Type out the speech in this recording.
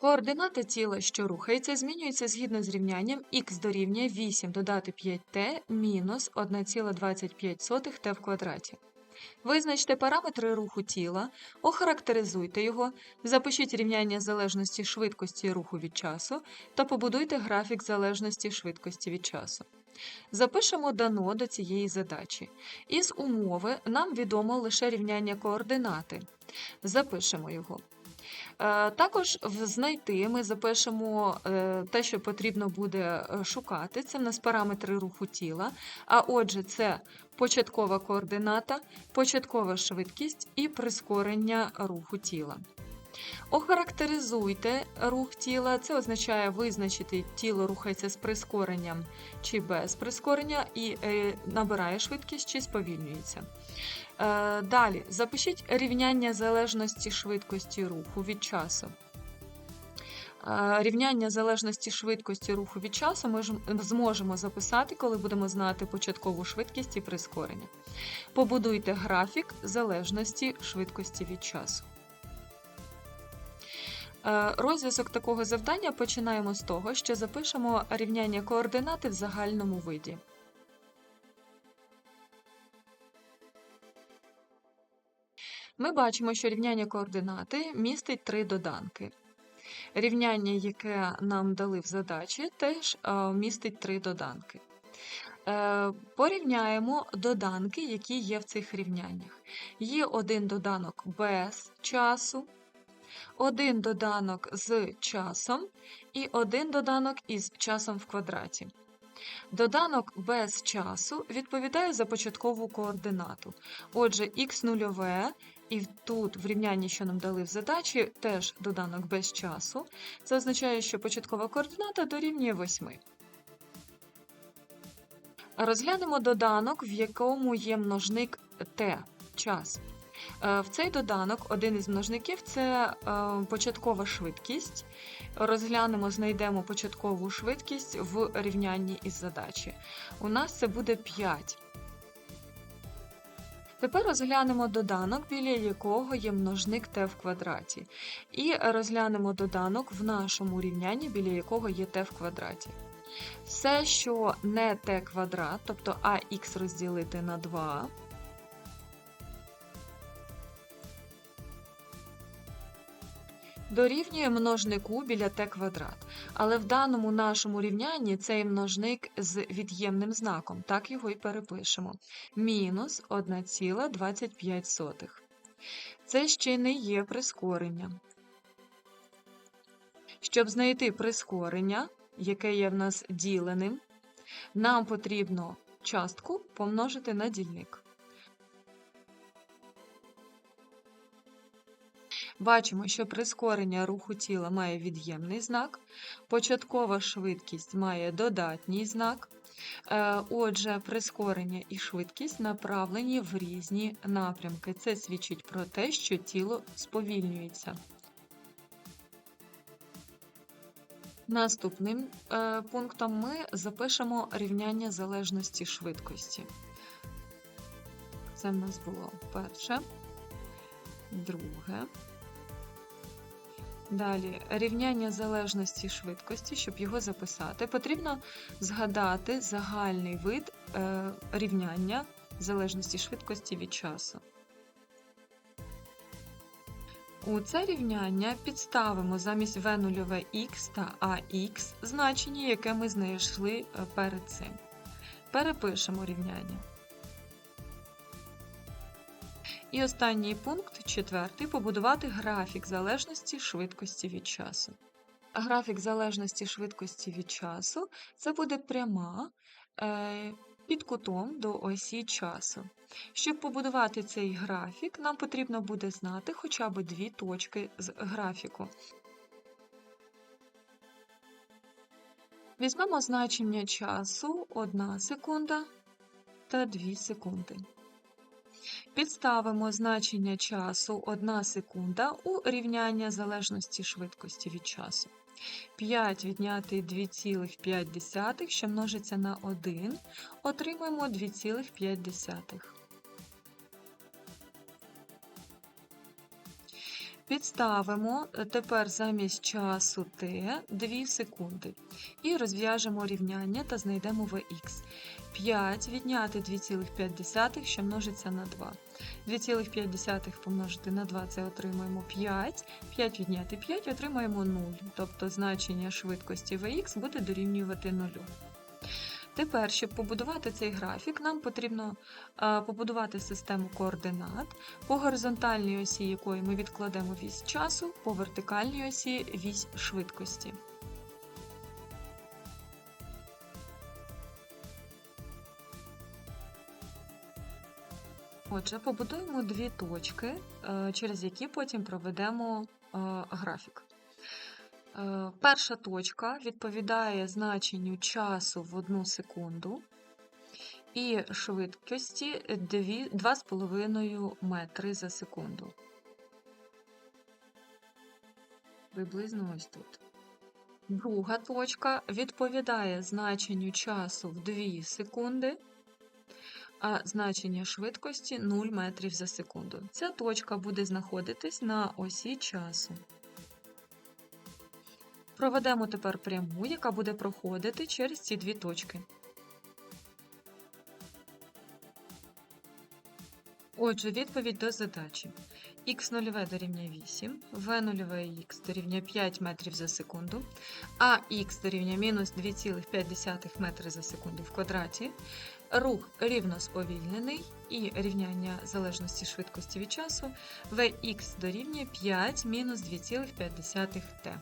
Координати тіла, що рухається, змінюються згідно з рівнянням х дорівнює 8 додати 5t мінус 1,25t в квадраті. Визначте параметри руху тіла, охарактеризуйте його, запишіть рівняння залежності швидкості руху від часу та побудуйте графік залежності швидкості від часу. Запишемо дано до цієї задачі. Із умови нам відомо лише рівняння координати. Запишемо його. Е, Також в знайти ми запишемо е, те, що потрібно буде е, шукати. Це в нас параметри руху тіла. А отже, це початкова координата, початкова швидкість і прискорення руху тіла. Охарактеризуйте рух тіла. Це означає визначити, тіло рухається з прискоренням чи без прискорення, і набирає швидкість чи сповільнюється. Е, Далі запишіть рівняння залежності швидкості руху від часу. Е, Рівняння залежності швидкості руху від часу ми зможемо записати, коли будемо знати початкову швидкість і прискорення. Побудуйте графік залежності швидкості від часу. Е, Розв'язок такого завдання починаємо з того, що запишемо рівняння координати в загальному виді. Ми бачимо, що рівняння координати містить три доданки. Рівняння, яке нам дали в задачі, теж е, містить три доданки. Е, Порівняємо доданки, які є в цих рівняннях. Є один доданок без часу, один доданок з часом і один доданок із часом в квадраті. Доданок без часу відповідає за початкову координату. Отже, х нульове, і тут в рівнянні, що нам дали в задачі, теж доданок без часу. Це означає, що початкова координата дорівнює 8. Розглянемо доданок, в якому є множник t час. Е, В цей доданок один із множників це е, початкова швидкість. Розглянемо, знайдемо початкову швидкість в рівнянні із задачі. У нас це буде 5. Тепер розглянемо доданок, біля якого є множник t в квадраті. І розглянемо доданок в нашому рівнянні, біля якого є t в квадраті. Все, що не t квадрат, тобто ax розділити на 2, дорівнює множнику біля t квадрат. Але в даному нашому рівнянні цей множник з від'ємним знаком, так його і перепишемо. Мінус 1,25. Це ще не є прискорення. Щоб знайти прискорення, яке є в нас діленим, нам потрібно частку помножити на дільник. Бачимо, що прискорення руху тіла має від'ємний знак, початкова швидкість має додатній знак. Е, Отже, прискорення і швидкість направлені в різні напрямки. Це свідчить про те, що тіло сповільнюється. Наступним е, пунктом ми запишемо рівняння залежності швидкості. Це в нас було перше, друге. Далі рівняння залежності швидкості, щоб його записати, потрібно згадати загальний вид е, рівняння залежності швидкості від часу. У це рівняння підставимо замість v0x та ax значення, яке ми знайшли е, перед цим. Перепишемо рівняння. І останній пункт, четвертий, побудувати графік залежності швидкості від часу. Графік залежності швидкості від часу це буде пряма е, під кутом до осі часу. Щоб побудувати цей графік, нам потрібно буде знати хоча б дві точки з графіку. Візьмемо значення часу 1 секунда та 2 секунди. Підставимо значення часу 1 секунда у рівняння залежності швидкості від часу. 5 відняти 2,5, що множиться на 1, отримаємо 2,5. Підставимо е, тепер замість часу t 2 секунди і розв'яжемо рівняння та знайдемо Vx. 5 відняти 2,5, що множиться на 2. 2,5 помножити на 2 це отримаємо 5. 5 відняти 5 отримаємо 0. Тобто значення швидкості Vx буде дорівнювати 0. Тепер, щоб побудувати цей графік, нам потрібно е, побудувати систему координат, по горизонтальній осі якої ми відкладемо вісь часу, по вертикальній осі вісь швидкості. Отже, побудуємо дві точки, е, через які потім проведемо е, графік. Е, Перша точка відповідає значенню часу в 1 секунду і швидкості 2,5 метри за секунду. Приблизно ось тут. Друга точка відповідає значенню часу в 2 секунди, а значення швидкості 0 метрів за секунду. Ця точка буде знаходитись на осі часу. Проведемо тепер пряму, яка буде проходити через ці дві точки. Отже, відповідь до задачі. х0 дорівнює 8, v0 х дорівнює 5 метрів за секунду, а х дорівнює мінус 2,5 метри за секунду в квадраті, рух рівно сповільнений і рівняння залежності швидкості від часу, vx дорівнює 5 мінус 2,5 t.